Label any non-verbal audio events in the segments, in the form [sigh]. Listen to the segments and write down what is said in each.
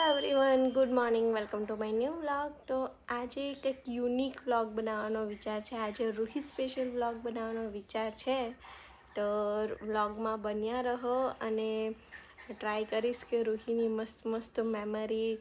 Hello everyone good morning welcome to my new vlog તો આજે કંઈક યુનિક વ્લોગ બનાવવાનો વિચાર છે. આજે રૂહી સ્પેશિયલ વ્લોગ બનાવવાનો વિચાર છે. તો વ્લોગમાં બન્યા રહો અને ટ્રાય કરીશ કે રૂહીની મસ્ત મસ્ત મેમરી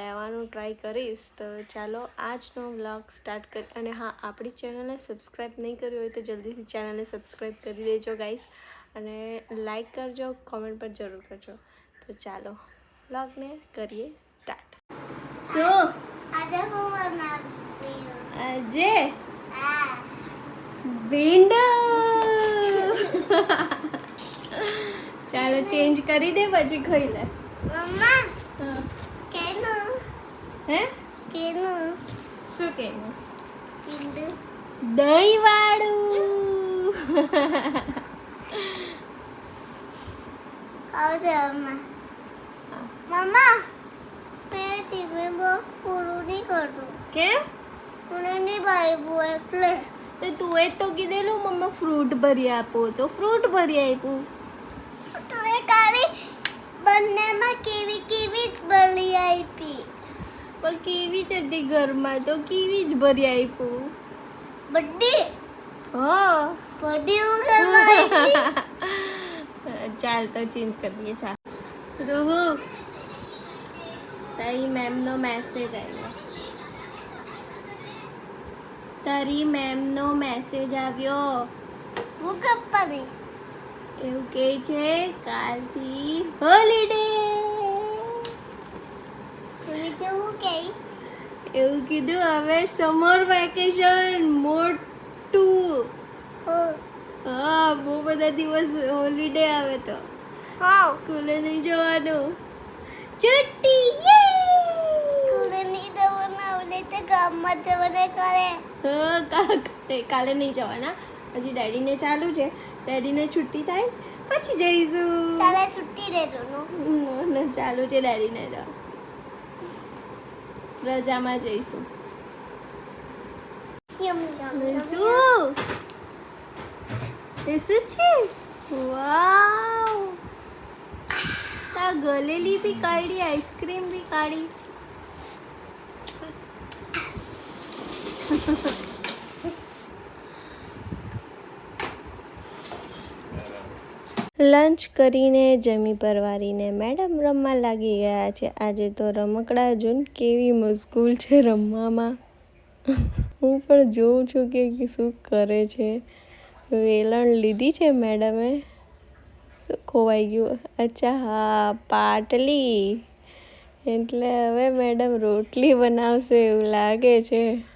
લેવાનું ટ્રાય કરીશ. તો ચાલો આજનો વ્લોગ સ્ટાર્ટ કરી, અને હા, આપણી ચેનલને સબસ્ક્રાઈબ નહીં કરી હોય તો જલ્દીથી ચેનલને સબસ્ક્રાઈબ કરી દેજો ગાઈસ અને લાઈક કરજો કોમેન્ટ પર જરૂર કરજો. તો ચાલો વ્લોગને કરીએ સ્ટાર્ટ શું? આજે હું આજે? આ ભીંડો! ચાલો ચેન્જ કરી દે પછી ખાઈ લે મમ્મા હા. કેનું? હે? કેનું? શું કેનું? ભીંડો. દહીં વાળું આવશે મમ્મા. મમ્મા મેં જીવન બહુ પૂરું નહીં કરતું કેમ? મને નહીં ભાવ્યું એટલે. તો તું એ તો કીધેલું મમ્મા ફ્રૂટ ભરી આપો. તો ફ્રૂટ ભરી આપ્યું. તો એ ખાલી બંનેમાં કેવી કેવી જ ભરી આપી. પણ કેવી જ હતી ઘરમાં? તો કેવી જ ભરી આપ્યું? બધી? હા. બધી હું ઘરમાં [laughs] ચાલ તો ચેન્જ કરી દઈએ ચાલ. રૂહુ તારી મેમનો મેસેજ આવ્યો તારી મેમનો મેસેજ આવ્યો હું કપ્પાની એવું કહે છે કાલથી હોલીડે એવું કીધું હવે સમર વેકેશન મોટું હા બહુ બધા દિવસ હોલીડે આવે તો હા સ્કૂલે નહીં જવાનું છુટ્ટી યે! સ્કૂલે નહીં જવાના કરે. કાલે નહીં જવાના. હજી ડેડીને ચાલુ છે. ડેડીને છુટ્ટી થાય પછી જઈશું. કાલે છુટ્ટી રહેજો નો. ચાલુ છે ડેડીને તો. રજામાં જઈશું. શું શું છે? વાવ. તા ગલેલી બી કાઢી આઈસ્ક્રીમ બી કાઢી. લંચ કરીને જમી પરવારીને મેડમ રમવા લાગી ગયા છે. આજે તો રમકડા જોન કેવી મશગુલ છે રમવામાં. હું પણ જોઉં છું કે શું કરે છે. વેલણ લીધી છે મેડમે. શું ખોવાઈ ગયું? અચ્છા, હા, પાટલી. એટલે હવે મેડમ રોટલી બનાવશે એવું લાગે છે.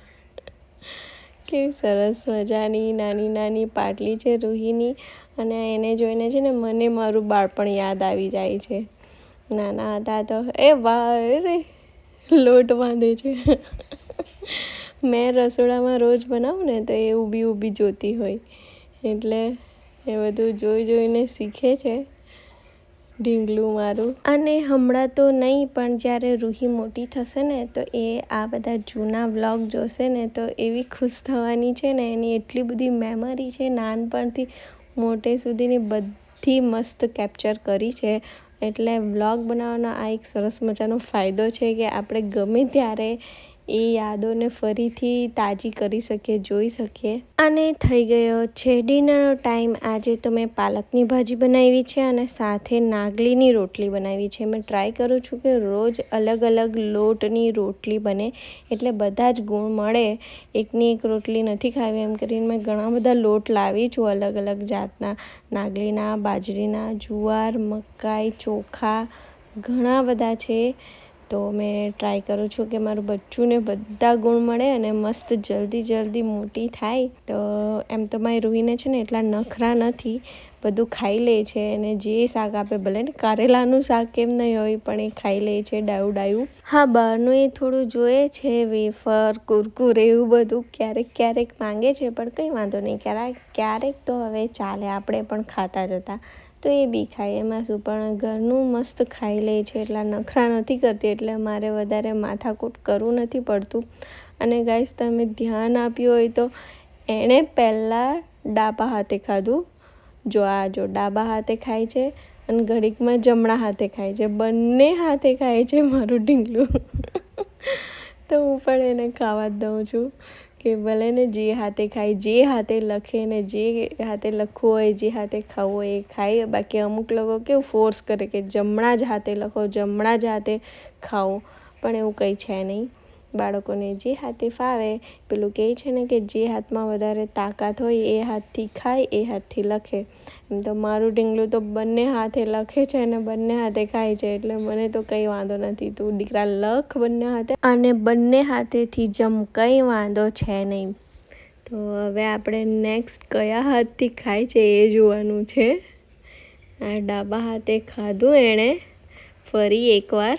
કેવી સરસ મજાની નાની નાની પાટલી છે રૂહીની અને એને જોઈને છે ને મને મારું બાળપણ યાદ આવી જાય છે. નાના હતા તો એ વારે લોટ બાંધે છે. મેં રસોડામાં રોજ બનાવું ને તો એ ઊભી ઊભી જોતી હોય. એટલે એ બધું જોઈ જોઈને શીખે છે. ઢીંગલું મારું. અને હમણાં તો નહીં, પણ જ્યારે રૂહી મોટી થશે ને, તો એ આ બધા જૂના વ્લોગ જોશે ને, તો એવી ખુશ થવાની છે ને, એની એટલી બધી મેમરી છે, નાનપણથી મોટે સુધીની બધી મસ્ત કેપ્ચર કરી છે. એટલે વ્લોગ બનાવવાનો આ એક સરસ મજાનો ફાયદો છે કે આપણે ગમે ત્યારે એ યાદોને ફરીથી તાજી કરી શકીએ જોઈ શકીએ અને થઈ ગયો છે ડિનરનો ટાઈમ. આજે તો મેં પાલકની ભાજી બનાવી છે અને સાથે નાગલીની રોટલી બનાવી છે. મેં ટ્રાય કરું છું કે રોજ અલગ અલગ લોટની રોટલી બને, એટલે બધા જ ગુણ મળે. એકની એક રોટલી નથી ખાવી, એમ કરીને મેં ઘણા બધા લોટ લાવી છું અલગ અલગ જાતના. નાગલીના, બાજરીના, જુવાર, મકાઈ, ચોખા, ઘણા બધા છે. તો મેં ટ્રાય કરું છું કે મારું બચ્ચુંને બધા ગુણ મળે અને મસ્ત જલ્દી જલ્દી મોટી થાય. તો એમ તો મારી રૂહીને છે ને એટલા નખરા નથી. બધું ખાઈ લે છે અને જે શાક આપે, ભલે ને કારેલાનું શાક કેમ નહીં હોય, પણ એ ખાઈ લે છે ડાયું ડાયું. હા, બહારનું એ થોડું જોઈએ છે, વેફર, કુરકુરે એવું બધું ક્યારેક ક્યારેક માંગે છે, પણ કંઈ વાંધો નહીં. ક્યારેક ક્યારેક તો હવે ચાલે, આપણે પણ ખાતા જતા. તો એ બી ખાય. એમાં શું? પણ ઘરનું મસ્ત ખાઈ લે છે, એટલા નખરા નથી કરતી, એટલે મારે વધારે માથાકૂટ કરવું નથી પડતું. અને ગાઈસ, તમે ધ્યાન આપ્યું હોય તો એણે પહેલાં ડાબા હાથે ખાધું. જો આ જો ડાબા હાથે ખાય છે અને ઘડીકમાં જમણા હાથે ખાય છે. બંને હાથે ખાય છે મારું ઢીંગલું. [laughs] તો હું પણ એને ખાવા જ દઉં છું કે ભલે ને જે હાથે ખાય, જે હાથે લખે ને જે હાથે લખવું હોય, જે હાથે ખાવું હોય એ ખાય. બાકી અમુક લોકો કેવું ફોર્સ કરે કે જમણા જ હાથે લખો, જમણા જ હાથે ખાઓ. પણ એવું કંઈ છે નહીં. બાળકોને જે હાથે ફાવે, પેલું કહે છે ને કે જે હાથમાં વધારે તાકાત હોય એ હાથથી ખાય, એ હાથથી લખે. એમ તો મારું ઢીંગલું તો બંને હાથે લખે છે અને બંને હાથે ખાય છે, એટલે મને તો કંઈ વાંધો નથી. તું દીકરા લખ બંને હાથે અને બંને હાથેથી જમ કંઈ વાંધો છે નહીં. તો હવે આપણે નેક્સ્ટ કયા હાથથી ખાય છે એ જોવાનું છે. આ ડાબા હાથે ખાધું એણે, ફરી એકવાર.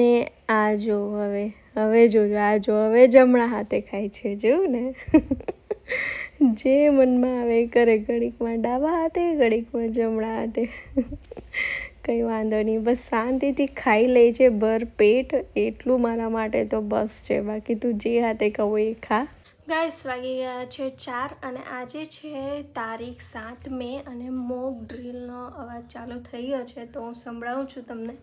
અને આ જો હવે હવે જોજો આ જો, હવે જમણા હાથે ખાય છે, જોયું ને? જે મનમાં આવે કરે, ઘડીકમાં ડાબા હાથે, ઘડીકમાં જમણા હાથે. કંઈ વાંધો નહીં, બસ શાંતિથી ખાઈ લે છે, ભર પેટ, એટલું મારા માટે તો બસ છે, બાકી તું જે હાથે કહો એ ખા. ગાઈસ, વાગી ગયા છે ચાર અને આજે છે તારીખ સાત મે અને મોક ડ્રીલનો અવાજ ચાલુ થઈ ગયો છે, તો હું સંભળાવું છું તમને.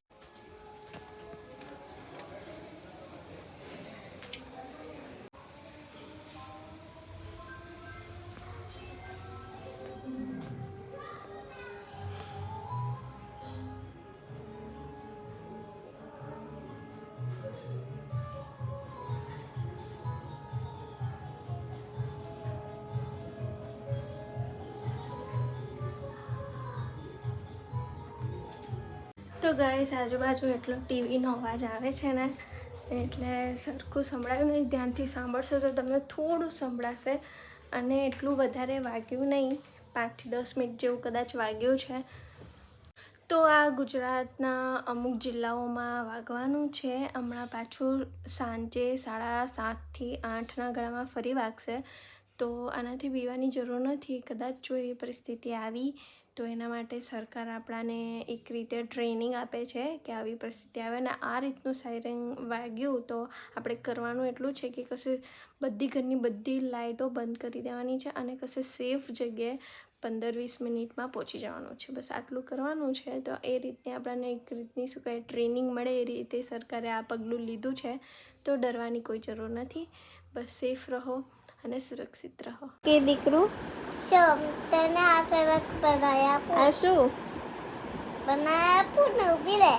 તો ગાઈસ આજુબાજુ એટલો ટીવીનો અવાજ આવે છે ને, એટલે સરખું સંભળાયું નહીં. ધ્યાનથી સાંભળશો તો તમને થોડું સંભળાશે અને એટલું વધારે વાગ્યું નહીં. પાંચથી દસ મિનિટ જેવું કદાચ વાગ્યું છે. તો આ ગુજરાતના અમુક જિલ્લાઓમાં વાગવાનું છે. હમણાં પાછું સાંજે સાડા સાતથી આઠના ગાળામાં ફરી વાગશે. તો આનાથી બીવાની જરૂર નથી. કદાચ જો એ પરિસ્થિતિ આવી તો એના માટે સરકાર આપણાને એક રીતે ટ્રેનિંગ આપે છે કે આવી પરિસ્થિતિ આવે ને આ રીતનું સાયરન વાગ્યું તો આપણે કરવાનું એટલું છે કે કશે બધી ઘરની બધી લાઇટો બંધ કરી દેવાની છે અને કશે સેફ જગ્યાએ પંદર વીસ મિનિટમાં પહોંચી જવાનું છે. બસ આટલું કરવાનું છે તો એ રીતની આપણને એક રીતની શું કહેવાય ટ્રેનિંગ મળે એ રીતે સરકારે આ પગલું લીધું છે તો ડરવાની કોઈ જરૂર નથી. બસ સેફ રહો અને સુરક્ષિત રહો. કે દીકરું શમ તને આ સરસ બનાવી આપું આ શું બનાવી આપું ને ઊભી રહે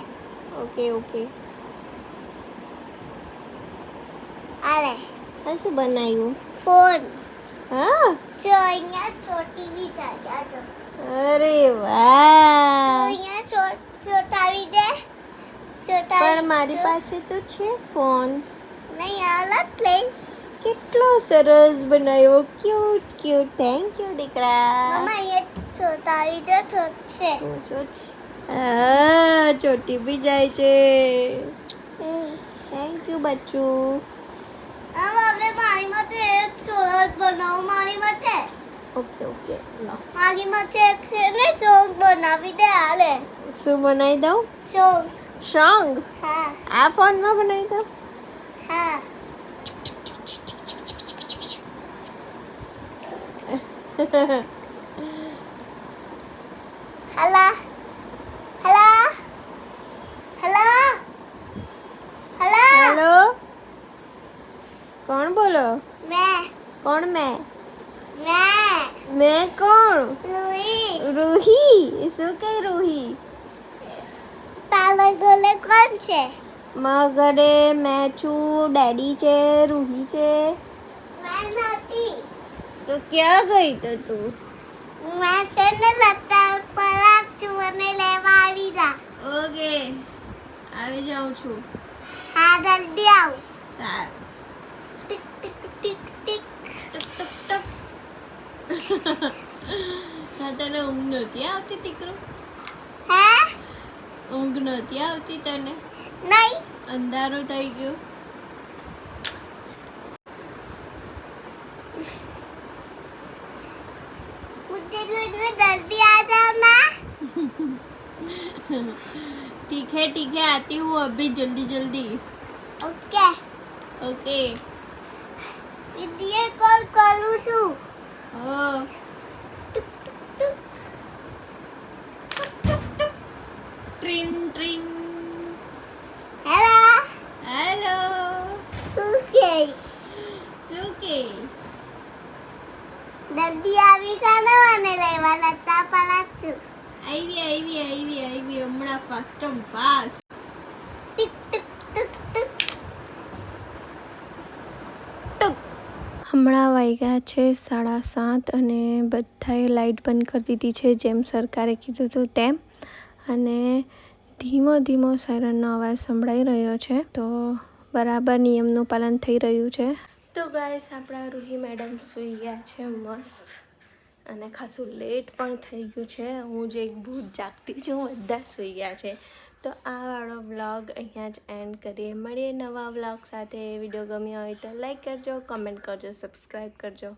ઓકે ઓકે આલે આ શું બનાવ્યું ફોન હા જો અહીંયા છોટી બી થાય જો અરે વાહ અહીંયા છો- ચોટાવી દે ચોટાવી પણ મારી પાસે તો છે ફોન નહીં હાલત લઈશ કેટલો સરસ બનાવ્યો. ક્યુટ ક્યુટ થેન્ક યુ દીકરા. મમ્મા જો છોટશે હું જો છે. હા ચોટી બી જાય છે. થેન્ક યુ બચ્ચું. હવે મારી માટે એક સોલર બનાવો મારી માટે. ઓકે ઓકે મારી માટે એક છે ને સોંગ બનાવી દે હાલે. શું બનાવી દઉં? સોંગ. સોંગ? હા. આ ફોનમાં બનાવી દઉં? હા. હલા Hello. Hello. Hello. હેલો કોણ બોલો? મેં. કોણ મેં? મેં. મેં કોણ? રૂહી. રૂહી? શું કે રૂહી? તારા ગોલે કોણ છે? મગરે ઘરે મેં છું ડેડી છે રૂહી છે. મેં નથી. તો ક્યાં ગઈ તો તું? મેં છે ને લતા પર છું મને લેવા આવી જા. ઓકે. આવી જાઉં છું. હા જલ્દી આવ. સારું. Tick tick tick tick. ટક ટક ટક. તને ઊંઘ નહોતી આવતી દીકરો? હે? ઊંઘ નહોતી આવતી તને? નહીં. અંધારું થઈ ગયું? ठीक है ठीक है आती हूँ अभी जल्दी जल्दी ओके ओके वीडियो कॉल करूँ છું ઓ હમણાં વાગ્યા છે સાડા સાત અને બધાએ લાઇટ બંધ કરી દીધી છે જેમ સરકારે કીધું હતું તેમ. અને ધીમો ધીમો સાયરનનો અવાજ સંભળાઈ રહ્યો છે. તો બરાબર નિયમનું પાલન થઈ રહ્યું છે. તો ગાઈસ આપણા રૂહી મેડમ સૂઈ ગયા છે મસ્ત. અને ખાસું લેટ પણ થઈ ગયું છે. હું જે એક ભૂત જાગતી છું, બધા સૂઈ ગયા છે. તો આ વાળો વ્લોગ અહીંયા જ એન્ડ કરીએ. મળીએ નવા વ્લોગ સાથે. વીડિયો ગમ્યો હોય તો લાઈક કરજો કમેન્ટ કરજો સબસ્ક્રાઈબ કરજો.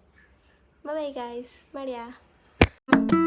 બાય ગાઈસ મળ્યા.